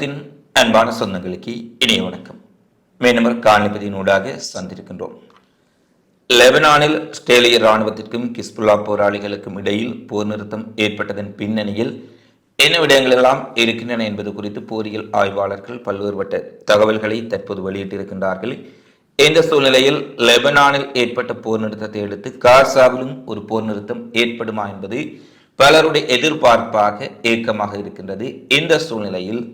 தின் அன்பான சொந்தங்களுக்கு இணைய வணக்கம். மீனவர் காணிப்பதினூடாக சந்திருக்கின்றோம் லெபனானில் ஆஸ்திரேலிய இராணுவத்திற்கும் கிஸ்புல்லா போராளிகளுக்கும் இடையில் போர் நிறுத்தம் ஏற்பட்டதன் பின்னணியில் என்ன விடயங்களெல்லாம் இருக்கின்றன என்பது குறித்து போரியல் ஆய்வாளர்கள் பல்வேறுபட்ட தகவல்களை தற்போது வெளியிட்டிருக்கின்றார்கள். இந்த சூழ்நிலையில் லெபனானில் ஏற்பட்ட போர் நிறுத்தத்தை அடுத்து காசாவிலும் ஒரு போர் நிறுத்தம் ஏற்படுமா என்பது பலருடைய எதிர்பார்ப்பாக ஏக்கமாக இருக்கின்றது. இந்த சூழ்நிலையில்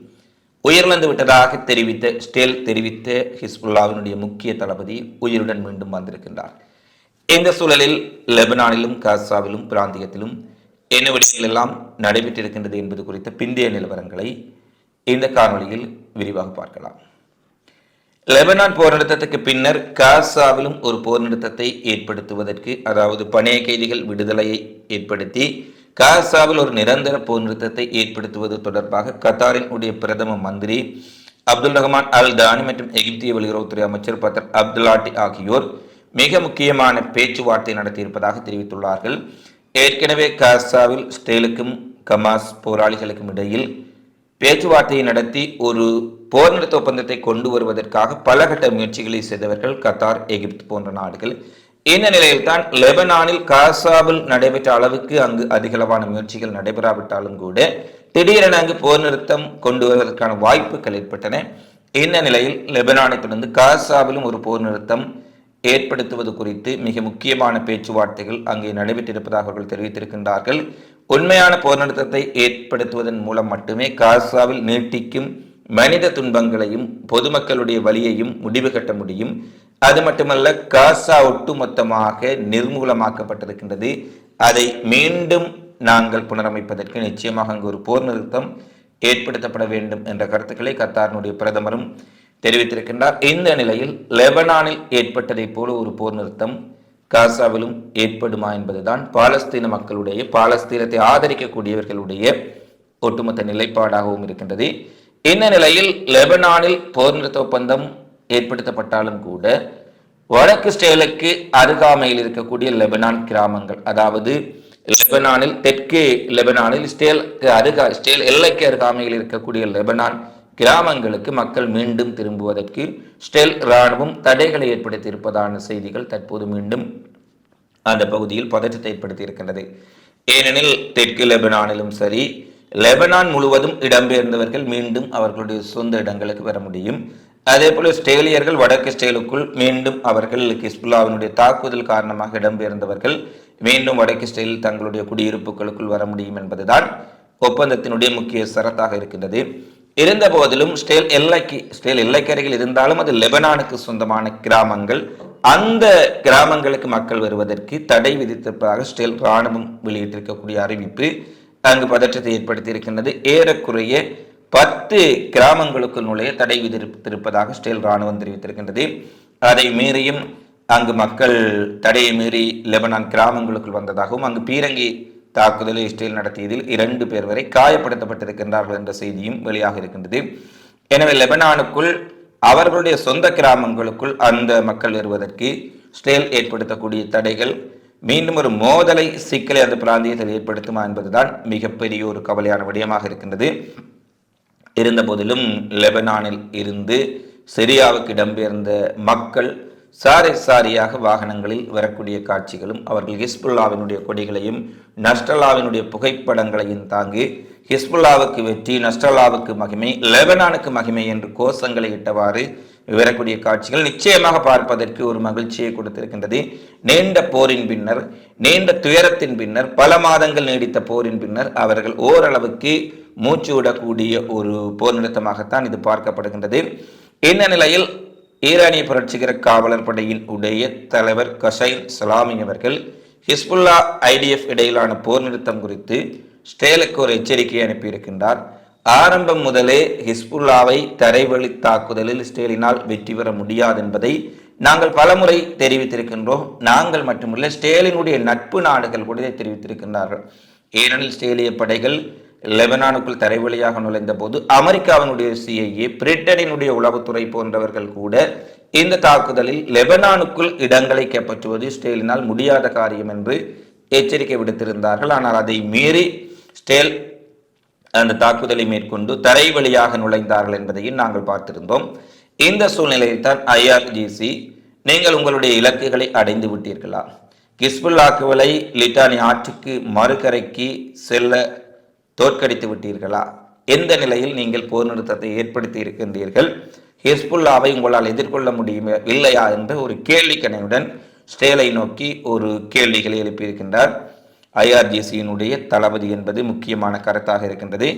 உயிரிழந்து விட்டதாக தெரிவித்த ஸ்டேல் தெரிவித்த ஹிஸ்புல்லாவினுடைய முக்கிய தளபதி உயிருடன் மீண்டும் வந்திருக்கின்றார். இந்த சூழலில் லெபனானிலும் காசாவிலும் பிராந்தியத்திலும் என்ன விடயங்கள் எல்லாம் நடைபெற்றிருக்கின்றது என்பது குறித்த பிந்தைய நிலவரங்களை இந்த காணொலியில் விரிவாக பார்க்கலாம். லெபனான் போர் நிறுத்தத்துக்கு பின்னர் காசாவிலும் ஒரு போர் நிறுத்தத்தை ஏற்படுத்துவதற்கு அதாவது பணைய கைதிகள் விடுதலையை ஏற்படுத்தி காசாவில் ஒரு நிரந்தர போர் நிறுத்தத்தை ஏற்படுத்துவது தொடர்பாக கத்தாரின் உடைய பிரதம மந்திரி அப்துல் ரஹ்மான் அல் தானி மற்றும் எகிப்திய வெளியுறவுத்துறை அமைச்சர் பத்தர் அப்துல்லாட்டி ஆகியோர் மிக முக்கியமான பேச்சுவார்த்தை நடத்தியிருப்பதாக தெரிவித்துள்ளார்கள். ஏற்கனவே காசாவில் ஸ்டேலுக்கும் கமாஸ் போராளிகளுக்கும் இடையில் பேச்சுவார்த்தையை நடத்தி ஒரு போர் நிறுத்த ஒப்பந்தத்தை கொண்டு வருவதற்காக பல கட்ட முயற்சிகளை செய்தவர்கள் கத்தார் எகிப்து போன்ற நாடுகள். இந்த நிலையில்தான் லெபனானில் காசாவில் நடைபெற்ற அளவுக்கு அங்கு அதிகளவான முயற்சிகள் நடைபெறாவிட்டாலும் கூட திடீரென அங்கு போர் நிறுத்தம் கொண்டு வருவதற்கான வாய்ப்புகள் ஏற்பட்டன. இந்த நிலையில் லெபனானை தொடர்ந்து காசாவிலும் ஒரு போர் நிறுத்தம் ஏற்படுத்துவது குறித்து மிக முக்கியமான பேச்சுவார்த்தைகள் அங்கே நடைபெற்றிருப்பதாக அவர்கள் தெரிவித்திருக்கின்றார்கள். உண்மையான போர் நிறுத்தத்தை ஏற்படுத்துவதன் மூலம் மட்டுமே காசாவில் நீட்டிக்கும் மனித துன்பங்களையும் பொதுமக்களுடைய வழியையும் முடிவு கட்ட முடியும். அது மட்டுமல்ல காசா ஒட்டுமொத்தமாக நிர்மூலமாக்கப்பட்டிருக்கின்றது. அதை மீண்டும் நாங்கள் புனரமைப்பதற்கு நிச்சயமாக அங்கு ஒரு போர் நிறுத்தம் ஏற்படுத்தப்பட வேண்டும் என்ற கருத்துக்களை கத்தாரினுடைய பிரதமரும் தெரிவித்திருக்கின்றார். இந்த நிலையில் லெபனானில் ஏற்பட்டதைப் போல ஒரு போர் நிறுத்தம் காசாவிலும் ஏற்படுமா என்பதுதான் பாலஸ்தீன மக்களுடைய பாலஸ்தீனத்தை ஆதரிக்கக்கூடியவர்களுடைய ஒட்டுமொத்த நிலைப்பாடாகவும் இருக்கின்றது. இந்த நிலையில் லெபனானில் போர் நிறுத்த ஒப்பந்தம் ஏற்படுத்தப்பட்டாலும் கூட வடக்கு ஸ்டேலுக்கு அருகாமையில் இருக்கக்கூடிய லெபனான் கிராமங்கள் அதாவது லெபனானில் தெற்கு லெபனானில் ஸ்டேலுக்கு அருகா ஸ்டேல் எல்லைக்கு அருகாமையில் இருக்கக்கூடிய லெபனான் கிராமங்களுக்கு மக்கள் மீண்டும் திரும்புவதற்கு ஸ்டெல் இராணுவம் தடைகளை ஏற்படுத்தி இருப்பதான செய்திகள் தற்போது மீண்டும் அந்த பகுதியில் பதற்றத்தை ஏற்படுத்தி இருக்கின்றது ஏனெனில் தெற்கு லெபனானிலும் சரி லெபனான் முழுவதும் இடம்பெயர்ந்தவர்கள் மீண்டும் அவர்களுடைய சொந்த இடங்களுக்கு வர முடியும். அதே போல ஸ்டேலியர்கள் வடக்கு ஸ்டேலுக்குள் மீண்டும் அவர்கள் கிஸ்புல்லாவினுடைய தாக்குதல் காரணமாக இடம்பெயர்ந்தவர்கள் மீண்டும் வடக்கு ஸ்டேலில் தங்களுடைய குடியிருப்புகளுக்குள் வர முடியும் என்பதுதான் ஒப்பந்தத்தினுடைய முக்கிய சரத்தாக இருக்கின்றது. இருந்த போதிலும் ஸ்டேல் எல்லைக்கு ஸ்டேல் எல்லைக்கரையில் இருந்தாலும் அது லெபனானுக்கு சொந்தமான கிராமங்கள். அந்த கிராமங்களுக்கு மக்கள் வருவதற்கு தடை விதித்திருப்பதாக ஸ்டேல் ராணுவம் வெளியிட்டிருக்கக்கூடிய அறிவிப்பு அங்கு பதற்றத்தை ஏற்படுத்தி இருக்கின்றது ஏறக்குறைய பத்து கிராமங்களுக்கு நுழைய தடை விதித்திருப்பதாக ஸ்டேல் இராணுவம் தெரிவித்திருக்கின்றது. அதை மீறியும் அங்கு மக்கள் தடையை மீறி லெபனான் கிராமங்களுக்குள் வந்ததாகவும் அங்கு பீரங்கி தாக்குதலை இஸ்ரேல் நடத்தியதில் இரண்டு பேர் வரை காயப்படுத்தப்பட்டிருக்கின்றார்கள் என்ற செய்தியும் வெளியாக இருக்கின்றது. எனவே லெபனானுக்குள் அவர்களுடைய சொந்த கிராமங்களுக்குள் அந்த மக்கள் வருவதற்கு இஸ்ரேல் ஏற்படுத்தக்கூடிய தடைகள் மீண்டும் ஒரு மோதலை சிக்கலை அந்த பிராந்தியத்தில் ஏற்படுத்துமா என்பதுதான் மிகப்பெரிய ஒரு கவலையான விடயமாக இருக்கின்றது. இருந்தபோதிலும் லெபனானில் இருந்து சிரியாவுக்கு இடம்பெயர்ந்த மக்கள் சாரை சாரியாக வாகனங்களில் வரக்கூடிய காட்சிகளும் அவர்கள் ஹிஸ்புல்லாவினுடைய கொடிகளையும் நஸ்டல்லாவினுடைய புகைப்படங்களையும் தாங்கி ஹிஸ்புல்லாவுக்கு வெற்றி நஸ்டல்லாவுக்கு மகிமை லெபனானுக்கு மகிமை என்று கோஷங்களை இட்டவாறு வரக்கூடிய காட்சிகள் நிச்சயமாக பார்ப்பதற்கு ஒரு மகிழ்ச்சியை கொடுத்திருக்கின்றது. நீண்ட போரின் பின்னர் நீண்ட துயரத்தின் பின்னர் பல மாதங்கள் நீடித்த போரின் பின்னர் அவர்கள் ஓரளவுக்கு மூச்சு விடக்கூடிய ஒரு போர் நிறுத்தமாகத்தான் இது பார்க்கப்படுகின்றது. இந்த நிலையில் ஈரானிய புரட்சிகர காவலர் படையின் உடைய தலைவர் கசைன் சலாமி அவர்கள் ஹிஸ்புல்லா ஐடிஎஃப் இடையிலான போர் நிறுத்தம் குறித்து ஸ்டேலுக்கு ஒரு எச்சரிக்கை அனுப்பியிருக்கின்றார். ஆரம்பம் முதலே ஹிஸ்புல்லாவை தரைவழி தாக்குதலில் ஸ்டேலினால் வெற்றி பெற முடியாது என்பதை நாங்கள் பலமுறை தெரிவித்திருக்கின்றோம். நாங்கள் மட்டுமல்ல ஸ்டேலினுடைய நட்பு நாடுகள் கூட தெரிவித்திருக்கின்றார்கள். ஏனெனில் ஸ்டேலிய படைகள் லெபனானுக்குள் தரைவழியாக நுழைந்த போது அமெரிக்காவினுடைய சிஐஏ பிரிட்டனினுடைய உளவுத்துறை போன்றவர்கள் கூட இந்த தாக்குதலில் லெபனானுக்குள் இடங்களை கைப்பற்றுவது ஸ்டேலினால் முடியாத காரியம் என்று எச்சரிக்கை விடுத்திருந்தார்கள். ஆனால் அதை மீறி ஸ்டேல் அந்த தாக்குதலை மேற்கொண்டு தரை வழியாக நுழைந்தார்கள் என்பதையும் நாங்கள் பார்த்திருந்தோம். இந்த சூழ்நிலையில் தான் ஐஆர்ஜிசி நீங்கள் உங்களுடைய இலக்குகளை அடைந்து விட்டீர்களா? கிஸ்புல்லாக்குவலை லிட்டானி ஆற்றுக்கு மறுகரைக்கு செல்ல தோற்கடித்து விட்டீர்களா? எந்த நிலையில் நீங்கள் போர் நிறுத்தத்தை ஏற்படுத்தி இருக்கின்றீர்கள்? ஹிஸ்புல்லாவை உங்களால் எதிர்கொள்ள முடியுமா இல்லையா? என்ற ஒரு கேள்விக்கணையுடன் ஸ்டேலை நோக்கி ஒரு கேள்விகளை எழுப்பியிருக்கின்றார். ஐஆர்ஜிசியினுடைய தளபதி என்பது முக்கியமான கருத்தாக இருக்கின்றது.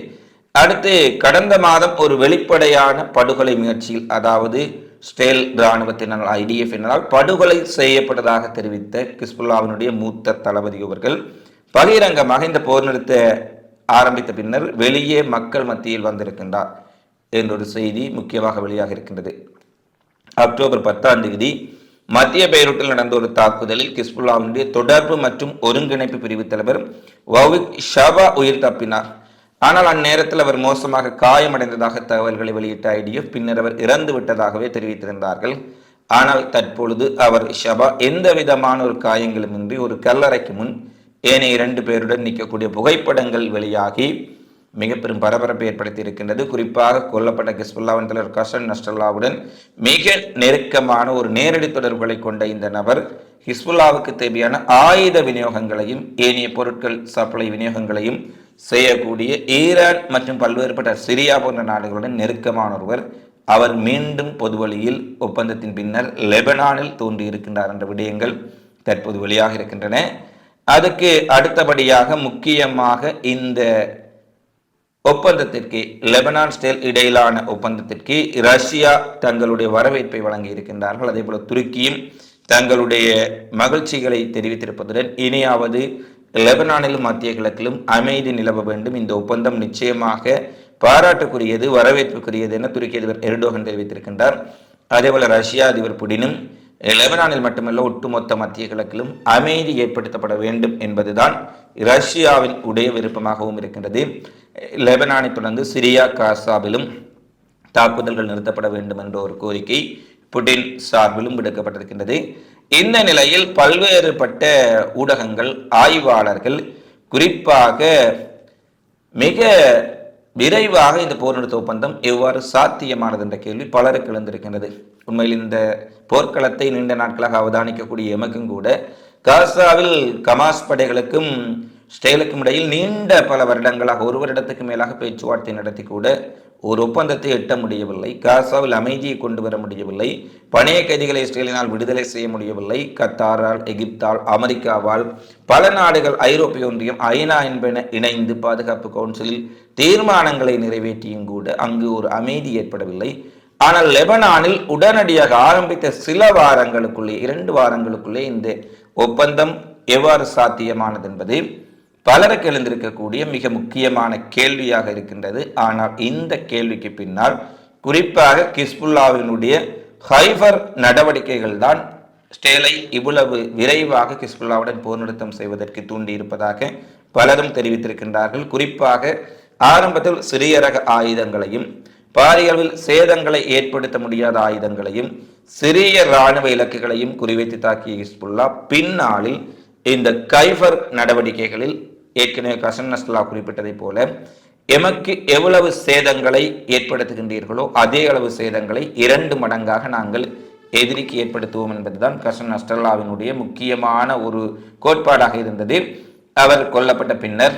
அடுத்து கடந்த மாதம் ஒரு வெளிப்படையான படுகொலை முயற்சியில் அதாவது ஸ்டேல் இராணுவத்தினால் ஐடிஎஃப் படுகொலை செய்யப்பட்டதாக தெரிவித்த கிஸ்புல்லாவினுடைய மூத்த தளபதி அவர்கள் பகிரங்கமாக இந்த போர் நிறுத்த ஆரம்பித்த பின்னர் வெளியே மக்கள் மத்தியில் வந்திருக்கின்றார் என்றொரு செய்தி முக்கியமாக வெளியாக இருக்கின்றது. அக்டோபர் பத்தாம் தேதி மத்திய பெய்ரூட்டில் நடந்த ஒரு தாக்குதலில் கிஸ்புல்லாவுடைய தொடர்பு மற்றும் ஒருங்கிணைப்பு பிரிவு தலைவர் வவுக் ஷபா உயிர் தப்பினார். ஆனால் அந்நேரத்தில் அவர் மோசமாக காயமடைந்ததாக தகவல்களை வெளியிட்ட ஐடிஎஃப் பின்னர் அவர் இறந்து விட்டதாகவே தெரிவித்திருந்தார்கள். ஆனால் தற்பொழுது அவர் ஷபா எந்த விதமான ஒரு காயங்களுமின்றி ஒரு கல்லறைக்கு முன் ஏனைய இரண்டு பேருடன் நிற்கக்கூடிய புகைப்படங்கள் வெளியாகி மிகப்பெரும் பரபரப்பை ஏற்படுத்தி இருக்கின்றது குறிப்பாக கொல்லப்பட்ட கிஸ்புல்லாவின் தலைவர் கசன் நஸ்டல்லாவுடன் மிக நெருக்கமான ஒரு நேரடி தொடர்புகளை கொண்ட இந்த நபர் ஹிஸ்புல்லாவுக்கு தேவையான ஆயுத விநியோகங்களையும் ஏனைய பொருட்கள் சப்ளை விநியோகங்களையும் செய்யக்கூடிய ஈரான் மற்றும் பல்வேறுபட்ட சிரியா போன்ற நாடுகளுடன் நெருக்கமான ஒருவர். அவர் மீண்டும் பொதுவழியில் ஒப்பந்தத்தின் பின்னர் லெபனானில் தோன்றியிருக்கின்றார் என்ற விடயங்கள் தற்போது வெளியாக இருக்கின்றன அதுக்கு அடுத்தபடியாக முக்கியமாக இந்த ஒப்பந்தத்திற்கு லெபனான் ஸ்டேல் இடையிலான ஒப்பந்தத்திற்கு ரஷ்யா தங்களுடைய வரவேற்பை வழங்கி இருக்கின்றார்கள். அதே போல துருக்கியும் தங்களுடைய மகிழ்ச்சிகளை தெரிவித்திருப்பதுடன் இனியாவது லெபனானிலும் மத்திய கிழக்கிலும் அமைதி நிலவ வேண்டும். இந்த ஒப்பந்தம் நிச்சயமாக பாராட்டுக்குரியது வரவேற்புக்குரியது என துருக்கி அதிபர் எர்டோகன் தெரிவித்திருக்கின்றார். அதேபோல ரஷ்யா அதிபர் புடினும் லெபனானில் மட்டுமல்ல ஒட்டுமொத்த மத்திய கிழக்கிலும் அமைதி ஏற்படுத்தப்பட வேண்டும் என்பதுதான் ரஷ்யாவின் உடைய விருப்பமாகவும் இருக்கின்றது. லெபனானை தொடர்ந்து சிரியா காசாவிலும் தாக்குதல்கள் நிறுத்தப்பட வேண்டும் என்ற ஒரு கோரிக்கை புட்டின் சார்பிலும் விடுக்கப்பட்டிருக்கின்றது. இந்த நிலையில் பல்வேறுபட்ட ஊடகங்கள் ஆய்வாளர்கள் குறிப்பாக மிக விரைவாக இந்த போர் நிறுத்த ஒப்பந்தம் எவ்வாறு சாத்தியமானது என்ற கேள்வி பலருக்கு எழுந்திருக்கின்றது. உண்மையில் இந்த போர்க்களத்தை நீண்ட நாட்களாக அவதானிக்கக்கூடிய எமக்கும் கூட காசாவில் கமாஸ் படைகளுக்கும் ஸ்டேலுக்கும் இடையில் நீண்ட பல வருடங்களாக ஒரு வருடத்துக்கு மேலாக பேச்சுவார்த்தை நடத்தி கூட ஒரு ஒப்பந்தத்தை எட்ட முடியவில்லை. காசாவில் அமைதியை கொண்டு வர முடியவில்லை. பணைய கைதிகளை இஸ்ரேலினால் விடுதலை செய்ய முடியவில்லை. கத்தாரால் எகிப்தால் அமெரிக்காவால் பல நாடுகள் ஐரோப்பிய ஒன்றியம் ஐநா என்பன இணைந்து பாதுகாப்பு கவுன்சிலில் தீர்மானங்களை நிறைவேற்றியும் கூட அங்கு ஒரு அமைதி ஏற்படவில்லை. ஆனால் லெபனானில் உடனடியாக ஆரம்பித்த சில வாரங்களுக்குள்ளே இரண்டு வாரங்களுக்குள்ளே இந்த ஒப்பந்தம் எவ்வாறு சாத்தியமானது என்பது பலருக்கு எழுந்திருக்கக்கூடிய மிக முக்கியமான கேள்வியாக இருக்கின்றது. ஆனால் இந்த கேள்விக்கு பின்னால் குறிப்பாக கிஸ்புல்லாவினுடைய ஹைஃபர் நடவடிக்கைகள் தான் ஸ்டேலை இவ்வளவு விரைவாக கிஸ்புல்லாவுடன் போர் நிறுத்தம் செய்வதற்கு தூண்டியிருப்பதாக பலரும் தெரிவித்திருக்கின்றார்கள். குறிப்பாக ஆரம்பத்தில் சிறிய ரக ஆயுதங்களையும் பாரியளவில் சேதங்களை ஏற்படுத்த முடியாத ஆயுதங்களையும் சிறிய இராணுவ இலக்குகளையும் குறிவைத்து தாக்கிய ஹிஸ்புல்லா பின்னாளில் இந்த கைஃபர் நடவடிக்கைகளில் ஏற்கனவே கசன் நஸ்லா குறிப்பிட்டதைப் போல எமக்கு எவ்வளவு சேதங்களை ஏற்படுத்துகின்றீர்களோ அதே அளவு சேதங்களை இரண்டு மடங்காக நாங்கள் எதிரிக்கு ஏற்படுத்துவோம் என்பதுதான் கசன் நஸ்டல்லாவினுடைய முக்கியமான ஒரு கோட்பாடாக இருந்தது. அவர் கொல்லப்பட்ட பின்னர்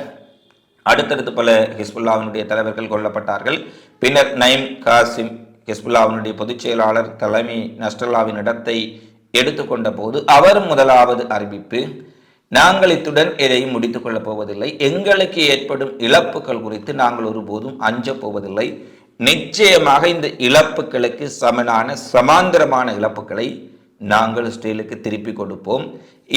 அடுத்தடுத்து பல ஹிஸ்புல்லாவினுடைய தலைவர்கள் கொல்லப்பட்டார்கள். பின்னர் நைம் காசிம் ஹிஸ்புல்லாவினுடைய பொதுச் செயலாளர் தலைமை நஸ்டல்லாவின் இடத்தை எடுத்துக்கொண்ட போது அவர் முதலாவது அறிவிப்பு நாங்கள் இத்துடன் எதையும் முடித்துக் கொள்ளப் போவதில்லை. எங்களுக்கு ஏற்படும் இழப்புகள் குறித்து நாங்கள் ஒருபோதும் அஞ்சப் போவதில்லை. நிச்சயமாக இந்த இழப்புகளுக்கு சமனான சமாந்தரமான இழப்புகளை நாங்கள் ஸ்டீலுக்கு திருப்பி கொடுப்போம்.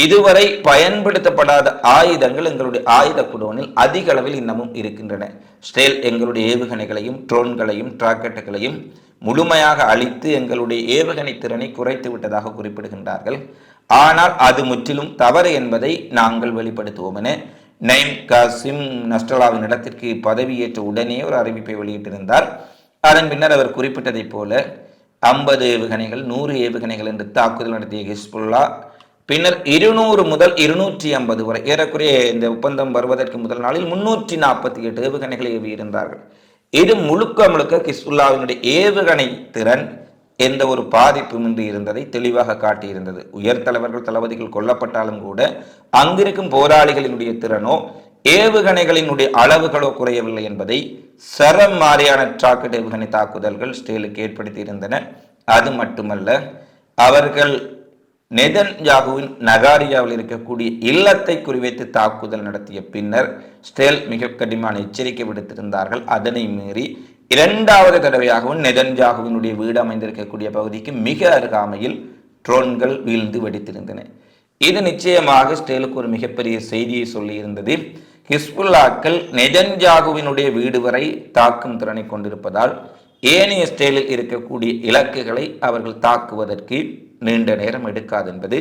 இதுவரை பயன்படுத்தப்படாத ஆயுதங்கள் எங்களுடைய ஆயுத குடோனில் அதிக அளவில் இன்னமும் இருக்கின்றன. ஸ்டேல் எங்களுடைய ஏவுகணைகளையும் ட்ரோன்களையும் டிராக்கெட்டுகளையும் முழுமையாக அழித்து எங்களுடைய ஏவுகணை திறனை குறைத்து விட்டதாக குறிப்பிடுகின்றார்கள். ஆனால் அது முற்றிலும் தவறு என்பதை நாங்கள் வெளிப்படுத்துவோம் என நைம் காசிம் நஸ்டலாவின் இடத்திற்கு பதவியேற்ற உடனே ஒரு அறிவிப்பை வெளியிட்டிருந்தார். அதன் பின்னர் அவர் குறிப்பிட்டதைப் போல ஐம்பது ஏவுகணைகள் நூறு ஏவுகணைகள் என்று தாக்குதல் நடத்திய ஹிஸ்புல்லா. பின்னர் இருநூறு முதல் இருநூற்றி ஐம்பது வரை ஏறக்குறைய இந்த ஒப்பந்தம் வருவதற்கு முதல் நாளில் முன்னூற்றி நாற்பத்தி எட்டு ஏவுகணைகளை ஏவியிருந்தார்கள். இது முழுக்க முழுக்க ஹிஸ்புல்லாவினுடைய ஏவுகணை திறன் எந்த ஒரு பாதிப்புமின்றி இருந்ததை தெளிவாக காட்டியிருந்தது. உயர் தலைவர்கள் தளபதிகள் கொல்லப்பட்டாலும் கூட அங்கிருக்கும் போராளிகளினுடைய திறனோ ஏவுகணைகளினுடைய அளவுகளோ குறையவில்லை என்பதை சரம் மாறியான ராக்கெட் ஏவுகணை தாக்குதல்கள் ஸ்டேலுக்கு ஏற்படுத்தியிருந்தன அது மட்டுமல்ல அவர்கள் நெதன்யாகுவின் நகாரியாவில் இருக்கக்கூடிய இல்லத்தை குறிவைத்து தாக்குதல் நடத்திய பின்னர் ஸ்டேல் மிக கடிமான எச்சரிக்கை விடுத்திருந்தார்கள். அதனை மீறி இரண்டாவது தடவையாகவும் நெதன்ஜாகுவினுடைய வீடு அமைந்திருக்கக்கூடிய பகுதிக்கு மிக அருகாமையில் ட்ரோன்கள் வீழ்ந்து வெடித்திருந்தன. இது நிச்சயமாக ஸ்டேலுக்கு ஒரு மிகப்பெரிய செய்தியை சொல்லியிருந்தது. ஹிஸ்புல்லாக்கள் நெஜன்ஜாகுவினுடைய வீடு வரை தாக்கும் திறனை கொண்டிருப்பதால் ஏனைய ஸ்டேலில் இருக்கக்கூடிய இலக்குகளை அவர்கள் தாக்குவதற்கு நீண்ட நேரம் எடுக்காது என்பது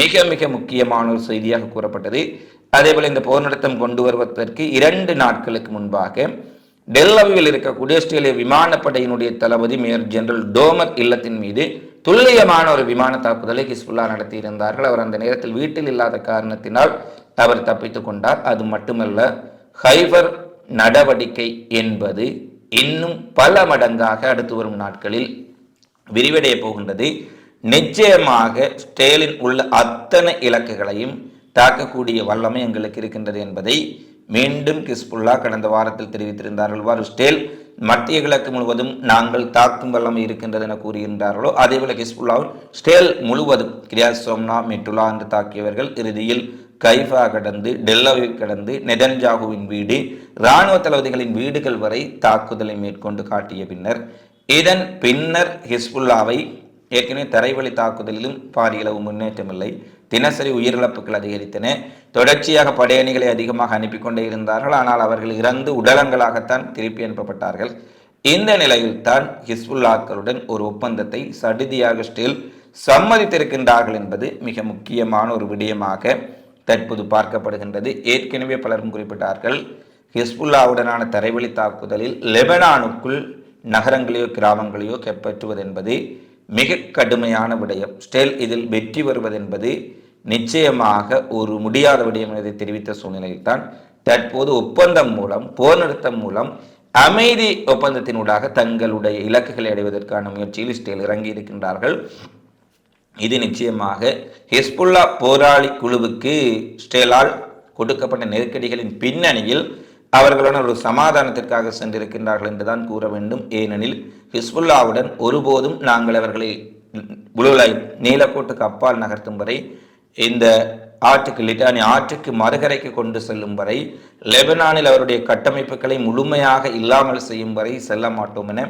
மிக மிக முக்கியமான ஒரு செய்தியாக கூறப்பட்டது. அதேபோல் இந்த போர் நடத்தம் கொண்டு வருவதற்கு இரண்டு நாட்களுக்கு முன்பாக டெல்லவியில் இருக்கக்கூடிய ஆஸ்திரேலிய விமானப்படையினுடைய தளபதி மேயர் ஜெனரல் டோமர் இல்லத்தின் மீது துல்லியமான ஒரு விமான தாக்குதலை ஹிஸ்புல்லா நடத்தியிருந்தார்கள். அவர் அந்த நேரத்தில் வீட்டில் இல்லாத காரணத்தினால் அவர் தப்பித்துக் கொண்டார். அது மட்டுமல்ல ஹைபர் நடவடிக்கை என்பது இன்னும் பல மடங்காக அடுத்து வரும் நாட்களில் விரிவடைய போகின்றது. நிச்சயமாக ஸ்டேலின் உள்ள அத்தனை இலக்குகளையும் தாக்கக்கூடிய வல்லமை எங்களுக்கு இருக்கின்றது என்பதை மீண்டும் கிஸ்புல்லா கடந்த வாரத்தில் தெரிவித்திருந்தார்கள். வாரு ஸ்டேல் மத்திய கிழக்கு முழுவதும் நாங்கள் தாக்கும் வல்லமை இருக்கின்றது என கூறுகின்றார்களோ அதேபோல கிஸ்புல்லாவும் ஸ்டேல் முழுவதும் கிரியாஸ் சோம்னா மெட்டுலா என்று தாக்கியவர்கள் இறுதியில் கைஃபா கடந்து டெல்லவை கடந்து நெதன்ஜாகுவின் வீடு இராணுவ தளபதிகளின் வீடுகள் வரை தாக்குதலை மேற்கொண்டு காட்டிய பின்னர் இதன் பின்னர் ஹிஸ்புல்லாவை ஏற்கனவே தரைவழி தாக்குதலிலும் பாரியளவு முன்னேற்றமில்லை. தினசரி உயிரிழப்புகள் அதிகரித்தன. தொடர்ச்சியாக படையணிகளை அதிகமாக அனுப்பி கொண்டே இருந்தார்கள். ஆனால் அவர்கள் இறந்து உடலங்களாகத்தான் திருப்பி அனுப்பப்பட்டார்கள். இந்த நிலையில்தான் ஹிஸ்புல்லாக்களுடன் ஒரு ஒப்பந்தத்தை சடிதியாக ஸ்டில் சம்மதித்திருக்கின்றார்கள் என்பது மிக முக்கியமான ஒரு விடயமாக தற்போது பார்க்கப்படுகின்றது. ஏற்கனவே பலரும் குறிப்பிட்டார்கள் ஹிஸ்புல்லாவுடனான தரைவழி தாக்குதலில் லெபனானுக்குள் நகரங்களையோ கிராமங்களையோ கைப்பற்றுவது என்பது மிக கடுமையான விடயம். ஸ்டெல் இதில் வெற்றி வருவதென்பது நிச்சயமாக ஒரு முடியாத விடயம் என்பதை தெரிவித்த சூழ்நிலையில்தான் தற்போது ஒப்பந்தம் மூலம் போர் நிறுத்தம் மூலம் அமைதி ஒப்பந்தத்தினூடாக தங்களுடைய இலக்குகளை அடைவதற்கான முயற்சியில் ஸ்டேல் இறங்கி இருக்கின்றார்கள் இது நிச்சயமாக ஹிஸ்புல்லா போராளி குழுவுக்கு ஸ்டேலால் கொடுக்கப்பட்ட நெருக்கடிகளின் பின்னணியில் அவர்களுடன் ஒரு சமாதானத்திற்காக சென்றிருக்கின்றார்கள் என்றுதான் கூற வேண்டும். ஏனெனில் ஹிஸ்புல்லாவுடன் ஒருபோதும் நாங்கள் அவர்களை புளுலை நீலக்கோட்டுக்கு அப்பால் நகர்த்தும் வரை இந்த ஆற்றுக்கு லிட்டானி ஆற்றுக்கு மறுகரைக்கு கொண்டு செல்லும் வரை லெபனானில் அவருடைய கட்டமைப்புகளை முழுமையாக இல்லாமல் செய்யும் வரை செல்ல மாட்டோம் என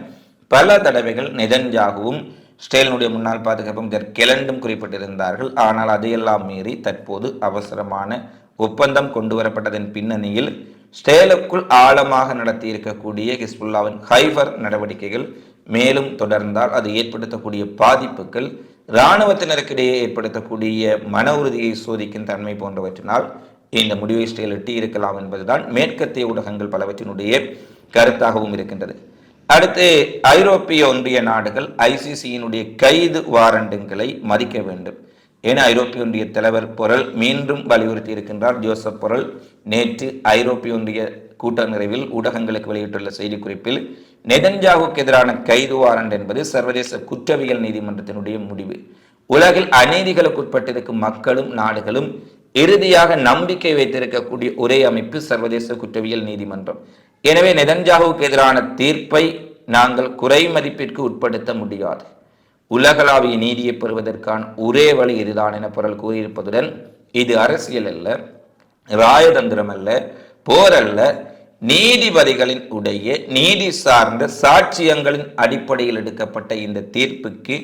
பல தடவைகள் நெதன்ஜாகவும் ஸ்டேலினுடைய முன்னாள் பாதுகாப்பு அமைச்சர் கெலண்டும் குறிப்பிட்டிருந்தார்கள். ஆனால் அதையெல்லாம் மீறி தற்போது அவசரமான ஒப்பந்தம் கொண்டு வரப்பட்டதன் பின்னணியில் ஸ்டேலுக்குள் ஆழமாக நடத்தி இருக்கக்கூடிய ஹிஸ்புல்லாவின் ஹைஃபர் நடவடிக்கைகள் மேலும் தொடர்ந்தால் அது ஏற்படுத்தக்கூடிய பாதிப்புகள் இராணுவத்தினருக்கிடையே ஏற்படுத்தக்கூடிய மன உறுதியை சோதிக்கும் தன்மை போன்றவற்றினால் இந்த முடிவை ஸ்டேல் எட்டி இருக்கலாம் என்பதுதான் மேற்கத்திய ஊடகங்கள் பலவற்றினுடைய கருத்தாகவும் இருக்கின்றது. அடுத்து ஐரோப்பிய ஒன்றிய நாடுகள் ஐசிசியினுடைய கைது வாரண்டுங்களை மதிக்க வேண்டும். என ஐரோப்பிய ஒன்றிய தலைவர் பொருள் மீண்டும் வலியுறுத்தி இருக்கின்றார். ஜோசப் பொருள் நேற்று ஐரோப்பிய ஒன்றிய கூட்ட நிறைவில் ஊடகங்களுக்கு வெளியிட்டுள்ள செய்திக்குறிப்பில் நெதன்ஜாவுக்கு எதிரான கைது வாரண்ட் என்பது சர்வதேச குற்றவியல் நீதிமன்றத்தினுடைய முடிவு. உலகில் அநீதிகளுக்கு உட்பட்டிருக்கும் மக்களும் நாடுகளும் இறுதியாக நம்பிக்கை வைத்திருக்கக்கூடிய ஒரே அமைப்பு சர்வதேச குற்றவியல் நீதிமன்றம். எனவே நெதன்ஜாவுக்கு எதிரான தீர்ப்பை நாங்கள் குறை மதிப்பிற்கு உட்படுத்த முடியாது. உலகளாவிய நீதியை பெறுவதற்கான ஒரே வழி இதுதான் என பொருள் கூறியிருப்பதுடன் இது அரசியல் அல்ல ராயதந்திரம் அல்ல போர் அல்ல நீதிபதிகளின் உடைய நீதி சார்ந்த சாட்சியங்களின் அடிப்படையில் எடுக்கப்பட்ட இந்த தீர்ப்புக்கு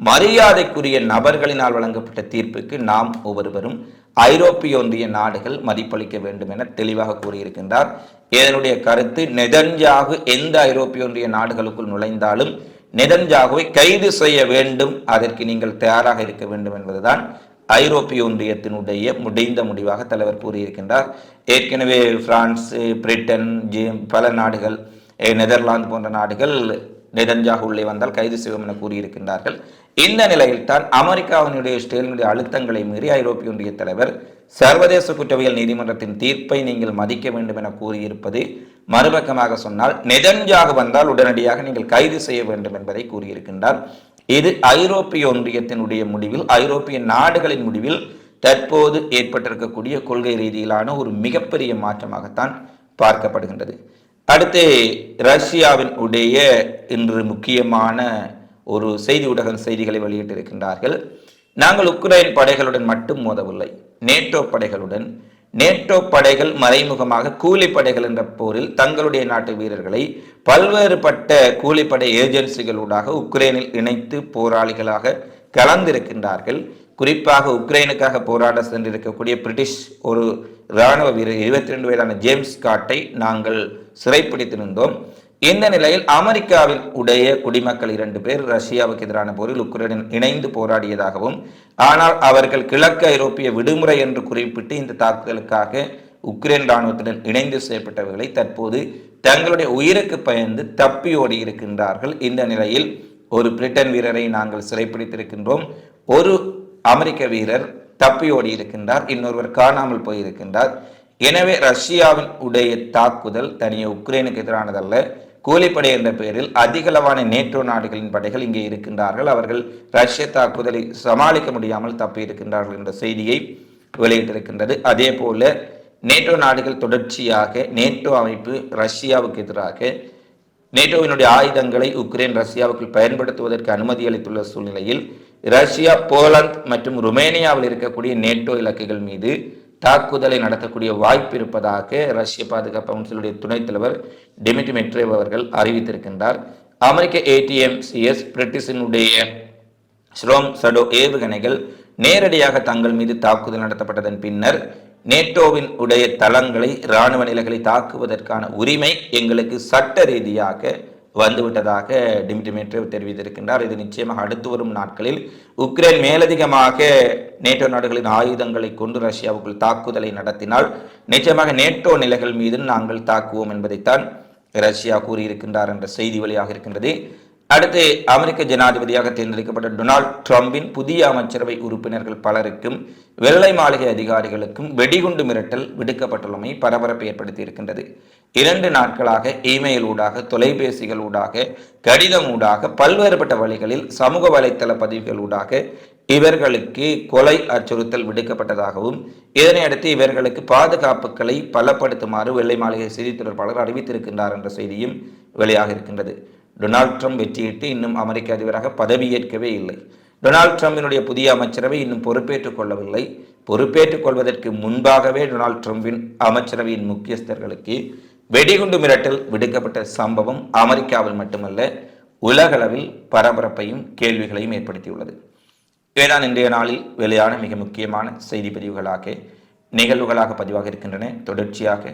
மரியாதைக்குரிய நபர்களினால் வழங்கப்பட்ட தீர்ப்புக்கு நாம் ஒவ்வொருவரும் ஐரோப்பிய ஒன்றிய நாடுகள் மதிப்பளிக்க வேண்டும் என தெளிவாக கூறியிருக்கின்றார். இதனுடைய கருத்து நெதன்ஜாகு எந்த ஐரோப்பிய ஒன்றிய நாடுகளுக்குள் நுழைந்தாலும் நெதன்ஜாகுவை கைது செய்ய வேண்டும். அதற்கு நீங்கள் தயாராக இருக்க வேண்டும் என்பதுதான் ஐரோப்பிய ஒன்றியத்தினுடைய முடிந்த முடிவாக தலைவர் கூறியிருக்கின்றார். ஏற்கனவே பிரான்ஸ் பிரிட்டன் ஜி- பல நாடுகள் நெதர்லாந்து போன்ற நாடுகள் நெதன்ஜாகு உள்ளே வந்தால் கைது செய்வோம் என கூறியிருக்கின்றார்கள். இந்த நிலையில் தான் அமெரிக்காவினுடைய ஸ்டேலினுடைய அழுத்தங்களை மீறி ஐரோப்பிய ஒன்றிய தலைவர் சர்வதேச குற்றவியல் நீதிமன்றத்தின் தீர்ப்பை நீங்கள் மதிக்க வேண்டும் என கூறியிருப்பது மறுபக்கமாக சொன்னால் நெதன்ஜாகு வந்தால் உடனடியாக நீங்கள் கைது செய்ய வேண்டும் என்பதை கூறியிருக்கின்றார். இது ஐரோப்பிய ஒன்றியத்தினுடைய முடிவில் ஐரோப்பிய நாடுகளின் முடிவில் தற்போது ஏற்பட்டிருக்கக்கூடிய கொள்கை ரீதியிலான ஒரு மிகப்பெரிய மாற்றமாகத்தான் பார்க்கப்படுகின்றது. அடுத்து ரஷ்யாவின் உடைய இன்று முக்கியமான ஒரு செய்தி ஊடக செய்திகளை வெளியிட்டிருக்கின்றார்கள். நாங்கள் உக்ரைன் படைகளுடன் மட்டும் மோதவில்லை. நேட்டோ படைகளுடன். நேட்டோ படைகள் மறைமுகமாக கூலிப்படைகள் என்ற போரில் தங்களுடைய நாட்டு வீரர்களை பல்வேறுபட்ட கூலிப்படை ஏஜென்சிகளூடாக உக்ரைனில் இணைத்து போராளிகளாக கலந்திருக்கின்றார்கள். குறிப்பாக உக்ரைனுக்காக போராட சென்றிருக்கக்கூடிய பிரிட்டிஷ் ஒரு இராணுவ வீரர் இருபத்தி ரெண்டு வயதான ஜேம்ஸ் காட்டை நாங்கள் சிறைப்பிடித்திருந்தோம். இந்த நிலையில் அமெரிக்காவில் உடைய குடிமக்கள் இரண்டு பேர் ரஷ்யாவுக்கு எதிரான போரில் உக்ரைனில் இணைந்து போராடியதாகவும் ஆனால் அவர்கள் கிழக்கு ஐரோப்பிய விடுமுறை என்று குறிப்பிட்டு இந்த தாக்குதலுக்காக உக்ரைன் இராணுவத்துடன் இணைந்து செய்யப்பட்டவர்களை தற்போது தங்களுடைய உயிருக்கு பயந்து தப்பி ஓடி இருக்கின்றார்கள். இந்த நிலையில் ஒரு பிரிட்டன் வீரரை நாங்கள் சிறைப்பிடித்திருக்கின்றோம். ஒரு அமெரிக்க வீரர் தப்பி ஓடி இருக்கின்றார் இன்னொருவர் காணாமல் போயிருக்கின்றார். எனவே ரஷ்யாவின் உடைய தாக்குதல் தனியே உக்ரைனுக்கு எதிரானதல்ல. கூலிப்படை என்ற பெயரில் அதிகளவான நேட்டோ நாடுகளின் படைகள் இங்கே இருக்கின்றார்கள். அவர்கள் ரஷ்ய தாக்குதலை சமாளிக்க முடியாமல் தப்பி இருக்கின்றார்கள் என்ற செய்தியை வெளியிட்டிருக்கின்றது. அதே போல நேட்டோ நாடுகள் தொடர்ச்சியாக நேட்டோ அமைப்பு ரஷ்யாவுக்கு எதிராக நேட்டோவினுடைய ஆயுதங்களை உக்ரைன் ரஷ்யாவுக்குள் பயன்படுத்துவதற்கு அனுமதி அளித்துள்ள சூழ்நிலையில் ரஷ்யா போலந்து மற்றும் ருமேனியாவில் இருக்கக்கூடிய நேட்டோ இலக்குகள் மீது தாக்குதலை நடத்தக்கூடிய வாய்ப்பு இருப்பதாக ரஷ்ய பாதுகாப்பு கவுன்சிலுடைய துணைத் தலைவர் டெமிட்ரி மெட்ரேவ் அவர்கள் அறிவித்திருக்கின்றார். அமெரிக்க ஏடிஎம்சிஎஸ் பிரிட்டிஷினுடைய ஸ்ரோம் சடோ ஏவுகணைகள் நேரடியாக தங்கள் மீது தாக்குதல் நடத்தப்பட்டதன் பின்னர் நேட்டோவின் உடைய தளங்களை இராணுவ நிலைகளை தாக்குவதற்கான உரிமை எங்களுக்கு சட்ட ரீதியாக வந்துவிட்டதாக டிமிட்ரிமேட்ரேவ் தெரிவித்திருக்கின்றார். இது நிச்சயமாக அடுத்து வரும் நாட்களில் உக்ரைன் மேலதிகமாக நேட்டோ நாடுகளின் ஆயுதங்களை கொண்டு ரஷ்யாவுக்குள் தாக்குதலை நடத்தினால் நிச்சயமாக நேட்டோ நிலைகள் மீது நாங்கள் தாக்குவோம் என்பதைத்தான் ரஷ்யா கூறியிருக்கின்றார் என்ற செய்தி வழியாக இருக்கின்றது அடுத்து அமெரிக்க ஜனாதிபதியாக தேர்ந்தெடுக்கப்பட்ட டொனால்ட் ட்ரம்பின் புதிய அமைச்சரவை உறுப்பினர்கள் பலருக்கும் வெள்ளை மாளிகை அதிகாரிகளுக்கும் வெடிகுண்டு மிரட்டல் விடுக்கப்பட்டுள்ளமை பரபரப்பை ஏற்படுத்தி இருக்கின்றது இரண்டு நாட்களாக இமெயில் ஊடாக தொலைபேசிகள் ஊடாக கடிதம் ஊடாக பல்வேறுபட்ட வழிகளில் சமூக வலைத்தள பதிவுகள் ஊடாக இவர்களுக்கு கொலை அச்சுறுத்தல் விடுக்கப்பட்டதாகவும் இதனையடுத்து இவர்களுக்கு பாதுகாப்புகளை பலப்படுத்துமாறு வெள்ளை மாளிகை செய்தி தொடர்பாளர் அறிவித்திருக்கின்றார் என்ற செய்தியும் வெளியாக இருக்கின்றது டொனால்ட் ட்ரம்ப் வெற்றியிட்டு இன்னும் அமெரிக்க அதிபராக பதவியேற்கவே இல்லை. டொனால்ட் ட்ரம்பினுடைய புதிய அமைச்சரவை இன்னும் பொறுப்பேற்றுக் கொள்ளவில்லை. பொறுப்பேற்றுக் கொள்வதற்கு முன்பாகவே டொனால்ட் ட்ரம்பின் அமைச்சரவையின் முக்கியஸ்தர்களுக்கு வெடிகுண்டு மிரட்டல் விடுக்கப்பட்ட சம்பவம் அமெரிக்காவில் மட்டுமல்ல உலகளவில் பரபரப்பையும் கேள்விகளையும் ஏற்படுத்தியுள்ளது. இவைதான் இன்றைய நாளில் வெளியான மிக முக்கியமான செய்தி பதிவுகளாக நிகழ்வுகளாக பதிவாக இருக்கின்றன. தொடர்ச்சியாக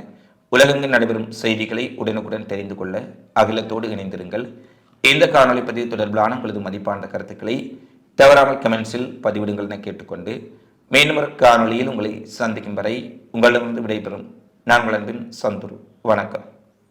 உலகெங்கு நடைபெறும் செய்திகளை உடனுக்குடன் தெரிந்து கொள்ள அகிலத்தோடு இணைந்திருங்கள். இந்த காணொலி பதிவு தொடர்பிலான உங்களது மதிப்பான கருத்துக்களை தவறாமல் கமெண்ட்ஸில் பதிவிடுங்கள் என கேட்டுக்கொண்டு மீண்டும் ஒரு காணொலியில் உங்களை சந்திக்கும் வரை உங்களிடமிருந்து விடைபெறும் நான் உங்கள் அன்பின் சந்துரு. வணக்கம்.